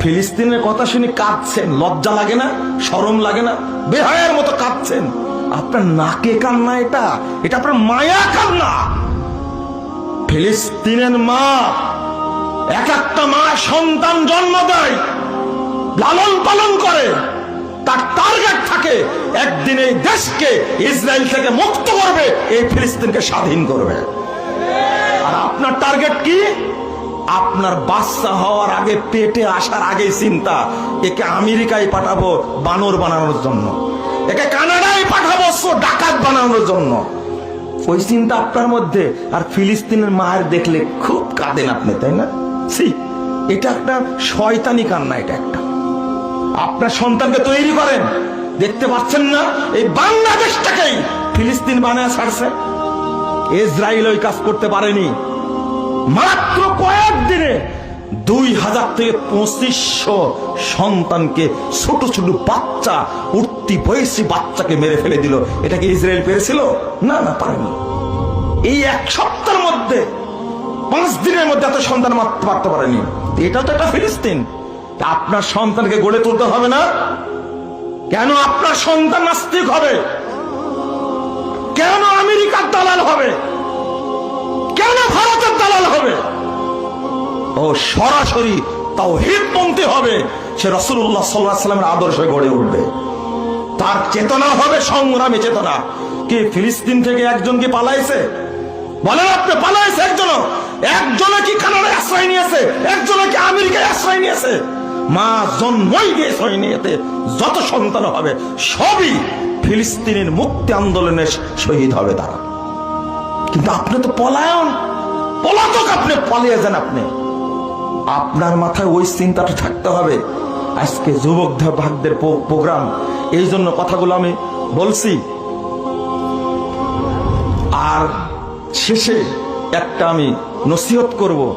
ফিলিস্তিনের কথা শুনে কাঁদছেন। লজ্জা লাগে না? শরম লাগে না? বেহায়ের মতো কাঁদছেন। আপনার নাকে কান্না এটা? এটা আপনার মায়া কান্না? ফিলিস্তিনের মা এক একটা মা সন্তান জন্ম দেয়, লালন পালন করে। তার টার্গেট থাকে, একদিন এই দেশকে ইসরায়েল থেকে মুক্ত করবে, এই ফিলিস্তিনকে স্বাধীন করবে। আর আপনার টার্গেট কি? আপনার বাচ্চা হওয়ার আগে, পেটে আসার আগে চিন্তা, একে আমেরিকায় পাঠাবো বানর বানানোর জন্য। একে কানাডায় পাঠাবো ডাকাত বানানোর জন্য। ওই চিন্তা আপনার মধ্যে, আর ফিলিস্তিনের মায়ের দেখলে খুব কাঁদেন আপনি, তাই না? সি এটা একটা শয়তানি কান্না, এটা একটা। আপনার সন্তানকে তৈরি করেন। দেখতে পাচ্ছেন না, এই বাংলাদেশটাকেই ফিলিস্তিন বানায় ছাড়ছে। ইসরায়েল ওই কাজ করতে পারেনি। মাত্র কয়েকদিনে দুই হাজার থেকে পঁচিশশো সন্তানকে ছোট ছোট বাচ্চা, উঠতি বয়সী বাচ্চাকে মেরে ফেলে দিল। এটা কি ইসরায়েল পেরেছিল? না না, পারেনি। এই এক সপ্তাহের মধ্যে, পাঁচ দিনের মধ্যে এত সন্তান মারতে পারতে পারেনি। এটা তো একটা ফিলিস্তিন। আপনার সন্তানকে গড়ে তুলতে হবে না? কেন আপনার সন্তান নাস্তিক হবে? কেন আমেরিকার দালাল হবে? কেন ভারতের দালাল হবে। ও সরাসরি তাও হিতপন্থী হবে। সে রসুল্লাহ সাল্লাহ সাল্লামের আদর্শে গড়ে উঠবে। তার চেতনা হবে সংগ্রামী চেতনা। কি ফিলিস্তিন থেকে একজন কি পালাইছে? বলেন আপনি, পালাইছে একজন একজনে কি কানাডায় আশ্রয় নিয়েছে? একজনে কি আমেরিকায় আশ্রয় নিয়েছে? মা জন্মই দিয়েছে নিয়েতে। যত সন্তান হবে, সবই ফিলিস্তিনের মুক্তি আন্দোলনের শহীদ হবে তারা। কিন্তু আপনি তো পলায়ন। পলাতক আপনি, পালিয়ে যান আপনি। আপনার মাথায় ওই চিন্তাটা থাকতে হবে। আজকে যুবক ভাগদের প্রোগ্রাম। এই জন্য কথাগুলো আমি বলছি। আর শেষে একটা আমি নসিহত করব।